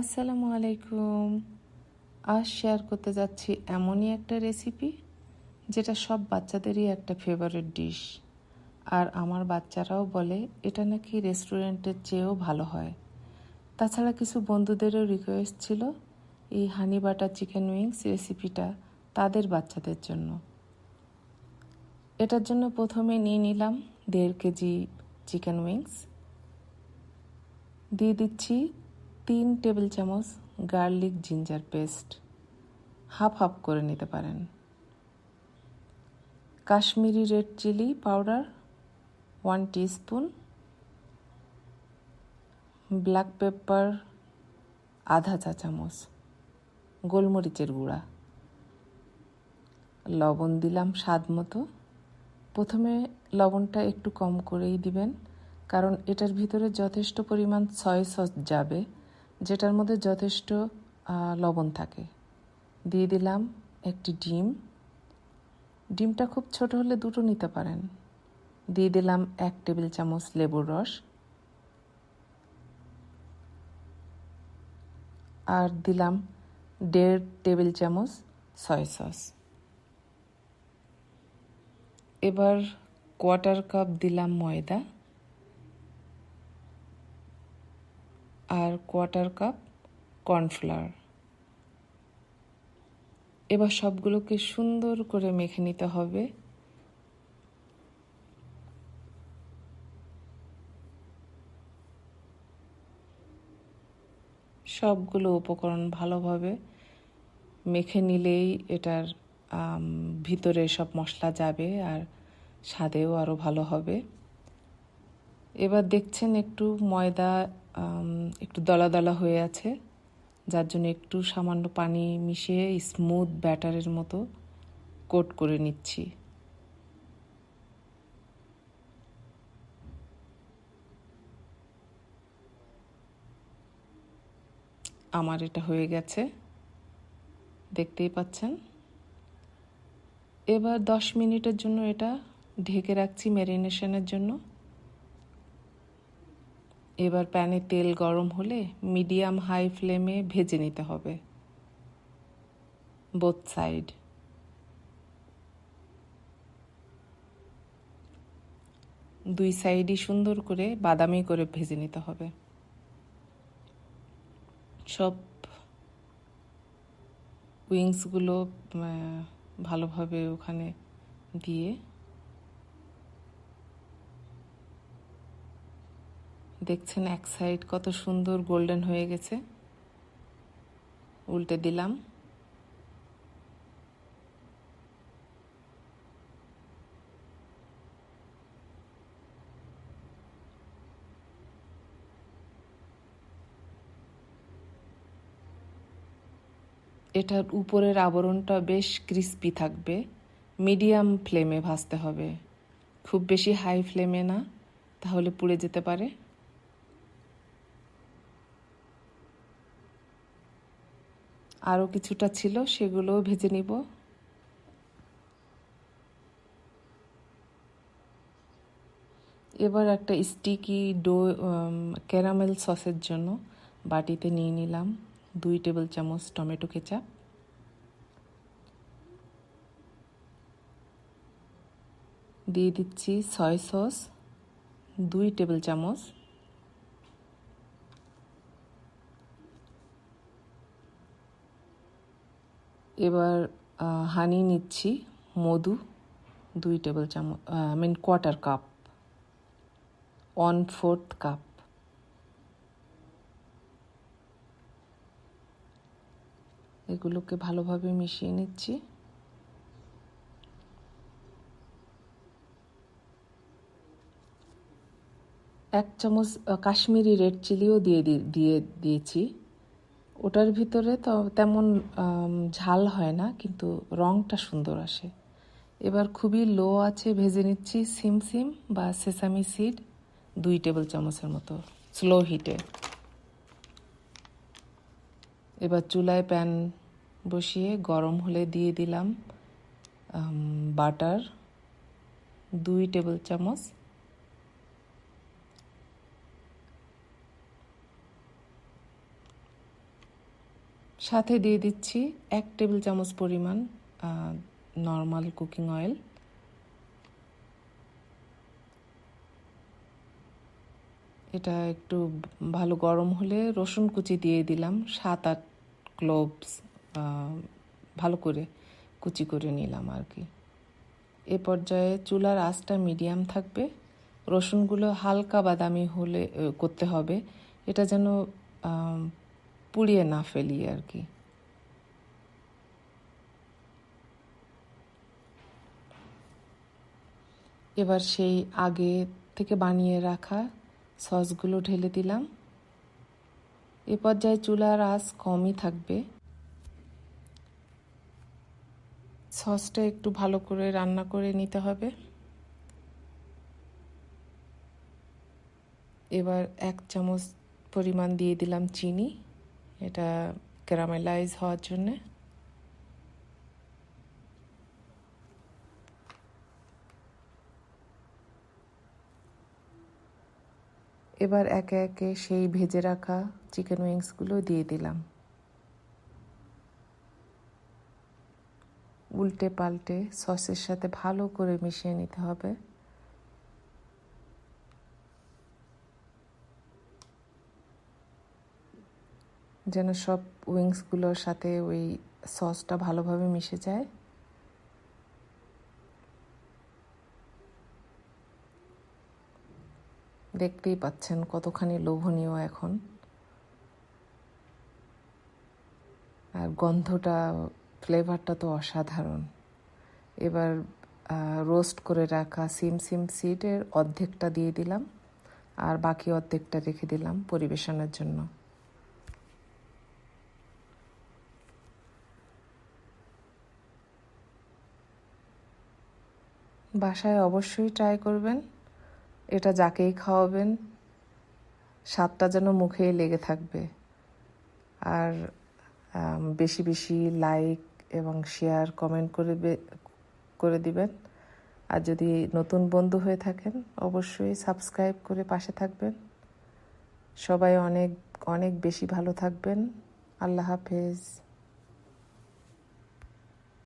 আসসালামু আলাইকুম। আজ শেয়ার করতে যাচ্ছি এমনই একটা রেসিপি যেটা সব বাচ্চাদেরই একটা ফেভারিট ডিশ আর আমার বাচ্চারাও বলে, এটা নাকি রেস্টুরেন্টের চেয়েও ভালো হয়। তাছাড়া কিছু বন্ধুদেরও রিকোয়েস্ট ছিল এই হানি বাটার চিকেন উইংস রেসিপিটা তাদের বাচ্চাদের জন্য। এটার জন্য প্রথমে নিয়ে নিলাম দেড় কেজি চিকেন উইংস দিয়ে দিচ্ছি তিন টেবিল চামচ garlic ginger paste half half করে নিতে পারেন। Kashmiri red chilli powder one spoon black pepper আধা চা চামচ গোলমরিচের গুঁড়া। লবণ দিলাম স্বাদ মতো। প্রথমে লবণটা একটু কম করেই দিবেন, কারণ এটার ভিতরে যথেষ্ট পরিমাণ সয় সস যাবে। যেটার মধ্যে যথেষ্ট লবণ থাকে। দিয়ে দিলাম একটি ডিম। ডিমটা খুব ছোট হলে দুটো নিতে পারেন। দিয়ে দিলাম এক টেবিল চামচ লেবুর রস। আর দিলাম দেড় টেবিল চামচ সয় সস। এবার কোয়ার্টার কাপ দিলাম ময়দা। আর কোয়ার্টার কাপ, কর্নফ্লাওয়ার। এবার সবগুলোকে সুন্দর করে মেখে নিতে হবে। সবগুলো উপকরণ ভালোভাবে মেখে নিলেই এটার ভিতরে সব মশলা যাবে আর স্বাদেও আরও ভালো হবে। এবার দেখছেন একটু ময়দা একটু দলা দলা হয়ে আছে, যার জন্য একটু সামান্য পানি মিশিয়ে স্মুথ ব্যাটারের মতো কোট করে নিচ্ছি। আমার এটা হয়ে গেছে, দেখতেই পাচ্ছেন? এবার দশ মিনিটের জন্য এটা ঢেকে রাখছি ম্যারিনেশনের জন্য। এবার প্যানে তেল গরম হলে মিডিয়াম হাই ফ্লেমে ভেজে নিতে হবে। Both side. দুই সাইডই সুন্দর করে বাদামি করে ভেজে নিতে হবে। সব উইংসগুলো ভালোভাবে ওখানে দিয়ে দেখছেন এক সাইড কত সুন্দর গোল্ডেন হয়ে গেছে। উল্টে দিলাম। এটার উপরের আবরণটা বেশ ক্রিস্পি থাকবে। মিডিয়াম ফ্লেমে ভাজতে হবে। খুব বেশি হাই ফ্লেমে না, তাহলে পুড়ে যেতে পারে। আরও কিছুটা ছিল, সেগুলোও ভেজে নিব। এবার একটা স্টিকি ডো ক্যারামেল সসের জন্য বাটিতে নিয়ে নিলাম দুই টেবিল চামচ টমেটো কেচাপ। দিয়ে দিচ্ছি সয় সস দুই টেবিল চামচ এবার হানি নিচ্ছি মধু, দুই টেবিল চামচ I mean quarter cup one fourth cup এগুলোকে ভালোভাবে মিশিয়ে নিচ্ছি। এক চামচ কাশ্মীরি রেড চিলিও দিয়ে দিয়ে দিয়েছি। ওটার ভিতরে তো তেমন ঝাল হয় না, কিন্তু রঙটা সুন্দর আসে। এবার খুবই লো আছে, ভেজে নিচ্ছি সিম সিম বা সেসামি সিড দুই টেবিল চামচের মতো, স্লো হিটে। এবার চুলায় প্যান বসিয়ে গরম হলে দিয়ে দিলাম বাটার, দুই টেবিল চামচ সাথে দিয়ে দিচ্ছি এক টেবিল চামচ পরিমাণ নর্মাল কুকিং অয়েল এটা একটু ভালো গরম হলে রসুন কুচি দিয়ে দিলাম, সাত আট ক্লোভস ভালো করে কুচি করে নিলাম আর কি। এ পর্যায়ে চুলার আঁচটা মিডিয়াম থাকবে। রসুনগুলো হালকা বাদামি হলে করতে হবে। এটা যেন পুড়িয়ে না ফেলি আর কি এবার সেই আগে থেকে বানিয়ে রাখা সসগুলো ঢেলে দিলাম এ পর্যায়ে চুলার আঁচ কমই থাকবে সসটা একটু ভালো করে রান্না করে নিতে হবে এবার এক চামচ পরিমাণ দিয়ে দিলাম চিনি এটা ক্যারামেলাইজ হওয়ার জন্যে। এবার একে একে সেই ভেজে রাখা চিকেন উইংসগুলো দিয়ে দিলাম। উল্টে পাল্টে সসের সাথে ভালো করে মিশিয়ে নিতে হবে। যেন সব উইংসগুলোর সাথে ওই সসটা ভালোভাবে মিশে যায়। দেখতেই পাচ্ছেন কতখানি লোভনীয় এখন। আর গন্ধটা, ফ্লেভারটা তো অসাধারণ। এবার রোস্ট করে রাখা সিম সিম সিডের অর্ধেকটা দিয়ে দিলাম, আর বাকি অর্ধেকটা রেখে দিলাম পরিবেশনের জন্য। বাসায় অবশ্যই ট্রাই করবেন। এটা যাকেই খাওয়াবেন, স্বাদটা যেন মুখেই লেগে থাকবে। আর বেশি বেশি লাইক এবং শেয়ার কমেন্ট করে করে দিবেন। আর যদি নতুন বন্ধু হয়ে থাকেন, অবশ্যই সাবস্ক্রাইব করে পাশে থাকবেন। সবাই অনেক অনেক বেশি ভালো থাকবেন। আল্লাহ হাফেজ।